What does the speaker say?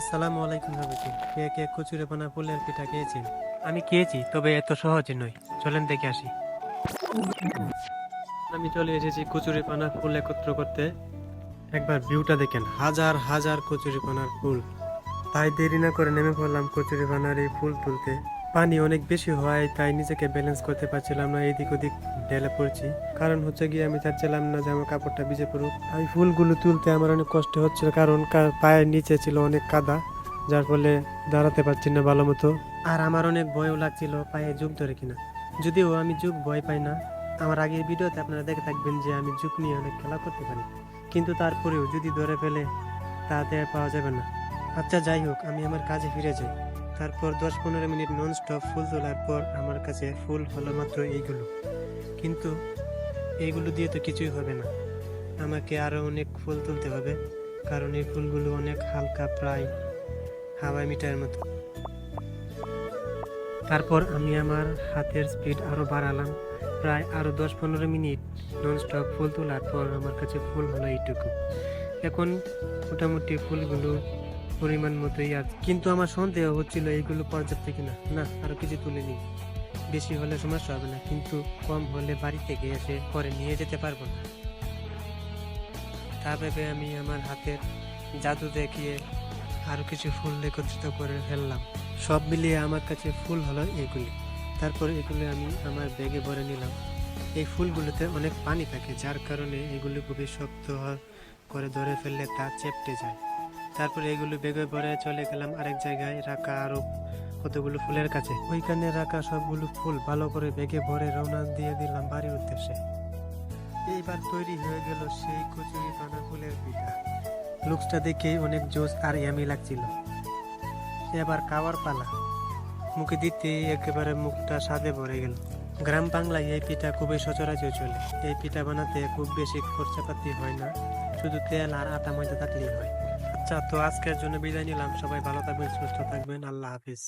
আসসালামু আলাইকুম সবাইকে কে কে কচুরে বানা ফুলের পিঠা খেয়েছেন আমি খেয়েছি, তবে এত সহজে নয়। চলেন দেখে আসি। আমি চলে এসেছি কচুরি পানার ফুল একত্র করতে। একবার ভিউটা দেখেন, হাজার হাজার কচুরি পানার ফুল। তাই দেরি না করে নেমে পড়লাম কচুরি পানার এই ফুল তুলতে। পানি অনেক বেশি হওয়ায় তাই নিজেকে ব্যালেন্স করতে পারছিলাম না, এদিক ওদিক ঢেলে পড়ছি। কারণ হচ্ছে গিয়ে আমি চাচ্ছিলাম না যে আমার কাপড়টা ভিজে পড়ুক। আমি ফুলগুলো তুলতে আমার অনেক কষ্ট হচ্ছিল, কারণ পায়ের নিচে ছিল অনেক কাদা, যার ফলে দাঁড়াতে পারছি না ভালো মতো আর আমার অনেক ভয়ও লাগছিল পায়ে যুগ ধরে কিনা। যদিও আমি যুগ ভয় পাই না, আমার আগের ভিডিওতে আপনারা দেখে থাকবেন যে আমি যুগ নিয়ে অনেক খেলা করতে পারি। কিন্তু তারপরেও যদি ধরে ফেলে, তাতে পাওয়া যাবে না। আচ্ছা যাই হোক, আমি আমার কাজে ফিরে যাই। তারপর দশ পনেরো মিনিট নন স্টপ ফুল তোলার পর আমার কাছে ফুল হলো মাত্র এইগুলো। কিন্তু এইগুলো দিয়ে তো কিছুই হবে না। আমাকে আরও অনেক ফুল তুলতে হবে, কারণ এই ফুলগুলো অনেক হালকা প্রায় হাওয়াই মিটারের মতো। তারপর আমি আমার হাতের স্পিড আরও বাড়ালাম। প্রায় আরও দশ পনেরো মিনিট নন স্টপ ফুল তোলার পর আমার কাছে ফুল হলো এইটুকু। এখন মোটামুটি ফুলগুলো পরিমাণ মতোই আছে কিন্তু আমার সন্দেহ হচ্ছিল এইগুলো পর্যাপ্ত কিনা। না আরও কিছু তুলে নিই বেশি হলে সমস্যা হবে না, কিন্তু কম হলে বাড়ি থেকে এসে পরে নিয়ে যেতে পারব না। তা ভেবে আমি আমার হাতের জাদু দেখিয়ে আরও কিছু ফুল একত্রিত করে ফেললাম। সব মিলিয়ে আমার কাছে ফুল হলো এগুলি। তারপর এগুলো আমি আমার ব্যাগে ভরে নিলাম। এই ফুলগুলোতে অনেক পানি থাকে, যার কারণে এগুলি খুবই শক্ত করে ধরে ফেললে তা চেপটে যায়। তারপরে এগুলো বেগে ভরে চলে গেলাম আরেক জায়গায় রাখা আরও কতগুলো ফুলের কাছে। ওইখানে রাখা সবগুলো ফুল ভালো করে বেগে ভরে রওনা দিয়ে দিলাম বাড়ির উদ্দেশ্যে। এইবার তৈরি হয়ে গেল সেই কচুরি পানা ফুলের পিঠা। লুকসটা দেখেই অনেক জোস আর ইয়ামি লাগছিল। এবার খাওয়ার পালা। মুখে দিতে একেবারে মুখটা স্বাদে ভরে গেল। গ্রাম বাংলায় এই পিঠা খুবই সচরাচর চলে। এই পিঠা বানাতে খুব বেশি খরচাপাতি হয় না। শুধু তেল আর আটা ময়দা থাকলেই হয়। আচ্ছা তো আজকের জন্য বিদায় নিলাম। সবাই ভালো থাকবেন সুস্থ থাকবেন। আল্লাহ হাফিজ।